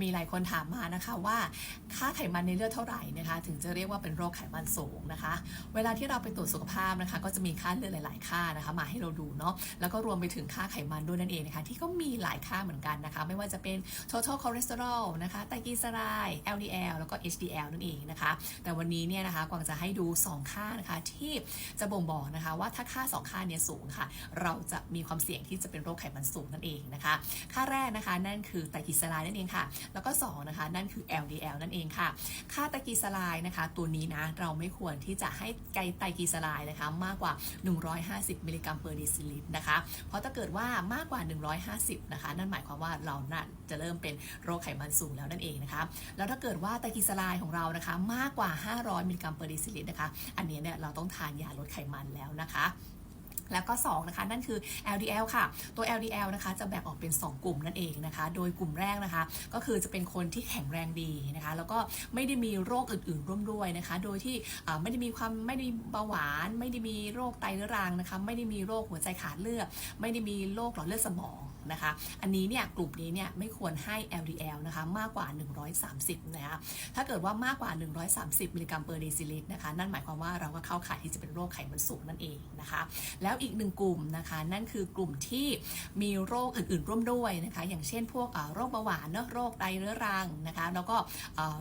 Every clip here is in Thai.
มีหลายคนถามมานะคะว่าค่าไขมันในเลือดเท่าไหร่นะคะ ถึงจะเรียกว่าเป็นโรคไขมันสูงนะคะ เวลาที่เราไปตรวจสุขภาพนะคะ ก็จะมีค่าเลือดหลาย ๆ ค่านะคะ มาให้เราดูเนาะแล้วก็รวมไปถึงค่าไขมันด้วยนั่นเองนะคะ ที่ก็มีหลายค่าเหมือนกันนะคะ ไม่ว่าจะเป็น total cholesterol นะคะไตรกลีเซอไรด์ LDL แล้วก็ HDL นั่นเองนะคะ แต่วันนี้เนี่ยนะคะกวางจะให้ดู 2 ค่านะคะ ที่จะบ่งบอกนะคะว่าถ้าค่า 2 ค่าเนี้สูงค่ะ เราจะมีความเสี่ยงที่จะเป็นโรคไขมันสูงนั่นเองนะคะ ค่าแรกนะคะ นั่นคือไตรกลีเซอไรด์นั่นเองค่ะแล้วก็2นะคะนั่นคือ LDL นั่นเองค่ะ ค่าไตรกลีเซอไรด์นะคะ ตัวนี้นะเราไม่ควรที่จะให้ไกไตรกลีเซอไรด์นะคะมากกว่า 150 มิลลิกรัมเปอร์เดซิลิตรนะคะ เพราะถ้าเกิดว่ามากกว่า 150 นะคะ นั่นหมายความว่าเราน่าจะเริ่มเป็นโรคไขมันสูงแล้วนั่นเองนะคะ แล้วถ้าเกิดว่าไตรกลีเซอไรด์ของเรานะคะมากกว่า 500 มิลลิกรัมเปอร์เดซิลิตรนะคะ อันนี้เนี่ยเราต้องทานยาลดไขมันแล้วนะคะ แล้วก็2นะคะนั่นคือ LDL ค่ะ ตัว LDL นะคะจะแบ่งออกเป็น 2 กลุ่มนั่นเองนะคะ โดยกลุ่มแรกนะคะ ก็คือจะเป็นคนที่แข็งแรงดีนะคะ แล้วก็ไม่ได้มีโรคอื่นๆร่วมด้วยนะคะ โดยที่ไม่ได้มีความไม่ได้เบาหวาน ไม่ได้มีโรคไตเรื้อรังนะคะ ไม่ได้มีโรคหัวใจขาดเลือด ไม่ได้มีโรคหลอดเลือดสมอง นะคะ อันนี้เนี่ยกลุ่มนี้เนี่ยไม่ควรให้ LDL นะคะมากกว่า 130 นะคะ ถ้าเกิดว่ามากกว่า 130 มิลลิกรัมเปอร์เดซิลิตรนะคะ นั่นหมายความว่าเราก็เข้าข่ายที่จะเป็นโรคไขมันสูงนั่นเองนะคะ แล้วอีกหนึ่งกลุ่มนะคะ นั่นคือกลุ่มที่มีโรคอื่นๆ ร่วมด้วยนะคะ อย่างเช่นพวกโรคเบาหวานเนอะโรคไตเรื้อรังนะคะ แล้วก็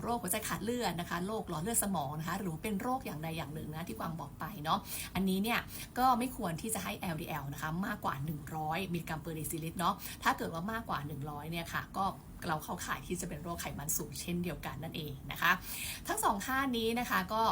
โรคหัวใจขาดเลือดนะคะ โรคหลอดเลือดสมองนะคะ หรือเป็นโรคอย่างใดอย่างหนึ่งนะที่กวางบอกไปเนาะ อันนี้เนี่ยก็ไม่ควรที่จะให้ LDL นะคะมากกว่า 100 มิลลิกรัมเปอร์เดซิลิตรเนาะถ้าเกิดว่ามากกว่า 100เนี่ยค่ะก็เราเข้าข่ายที่จะเป็นโรคไขมันสูงเช่นเดียวกันนั่นเองนะคะ ทั้งสองค่านี้นะคะก็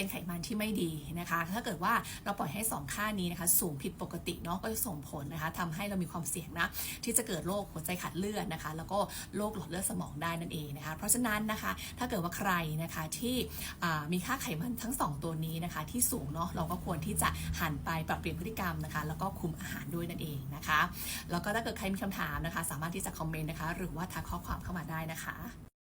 เป็นไขมันที่ไม่ดีนะคะ ถ้าเกิดว่าเราปล่อยให้ 2 ค่านี้นะคะ สูงผิดปกติเนาะก็จะส่งผลนะคะทำให้เรามีความเสี่ยงนะที่จะเกิดโรคหัวใจขาดเลือดนะคะ แล้วก็โรคหลอดเลือดสมองได้นั่นเองนะคะ เพราะฉะนั้นนะคะถ้าเกิดว่าใครนะคะที่มีค่าไขมันทั้ง 2 ตัวนี้นะคะ ที่สูงเนาะเราก็ควรที่จะหันไปปรับเปลี่ยนพฤติกรรมนะคะ แล้วก็คุมอาหารด้วยนั่นเองนะคะ แล้วก็ถ้าเกิดใครมีคำถามนะคะ สามารถที่จะคอมเมนต์นะคะ หรือว่าทักข้อความเข้ามาได้นะคะ